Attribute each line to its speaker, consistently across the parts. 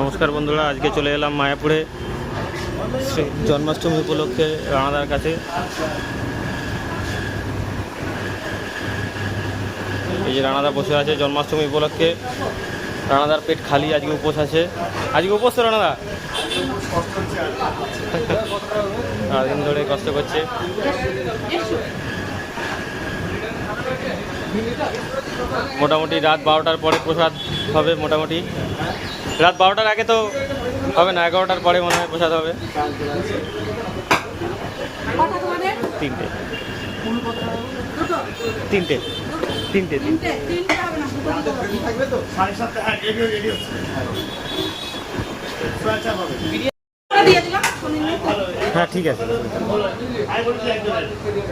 Speaker 1: নমস্কার বন্ধুরা, আজকে চলে এলাম মায়াপুরে। জন্মাষ্টমী উপলক্ষে রানাদার কাছে। এই যে রানাদা বসে আছে জন্মাষ্টমী উপলক্ষে। রানাদার পেট খালি, আজকে উপোস আছে। আজকে উপোস তো রানাদা? সারাদিন ধরে কষ্ট করছে। মোটামুটি রাত বারোটার পরে প্রসাদ হবে মোটামুটি। রাত বারোটার আগে তো হবে না এগারোটার পরে মনে হয় প্রসাদ হবে। তিনটে। তিনটে। তিনটে
Speaker 2: তো?
Speaker 1: হ্যাঁ ঠিক আছে।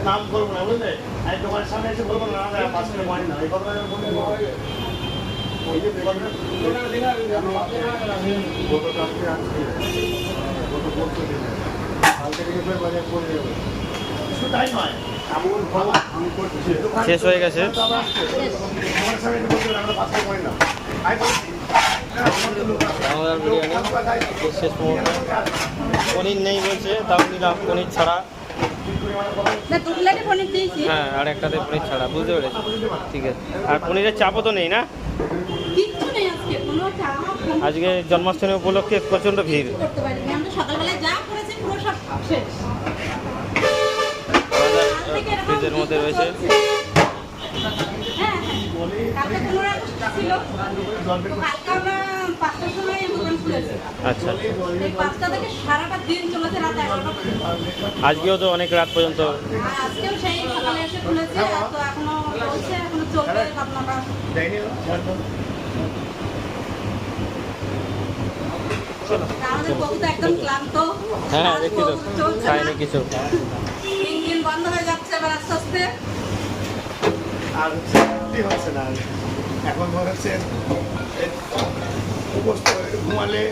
Speaker 3: নাম বলব না বুঝলে? তোমার সামনে এসে বলব না তাই নয় এমন ভালো আমি করছি
Speaker 1: শেষ হয়ে গেছে।
Speaker 3: সামনে আমরা না
Speaker 1: বিরিয়ানি শেষ মুহূর্তে। পনির নেই বলছে তাও নিলাম পনির ছাড়া।
Speaker 2: না, পনির দিয়েছি।
Speaker 1: হ্যাঁ আর একটাতে পনির ছাড়া বুঝতে পেরেছি। ঠিক আছে। আর পনিরের চাপও তো নেই না?
Speaker 2: আজকে,
Speaker 1: জন্মাষ্টমী উপলক্ষে প্রচণ্ড ভিড়। ফ্রিজের মধ্যে রয়েছে।
Speaker 2: হ্যাঁ, হ্যাঁ।
Speaker 1: আচ্ছা। আজকেও তো অনেক রাত পর্যন্ত।
Speaker 2: আজকেও সেই সকালে এসে খুলেছে এখনও
Speaker 1: হ্যাঁ দেখি তো। খাইনি
Speaker 2: না।
Speaker 1: কিছু।
Speaker 2: ইঞ্জিন বন্ধ হয়ে যাচ্ছে এবার আস্তে আস্তে।
Speaker 3: আর হচ্ছে না। এখন মনে হচ্ছে ঘুমালে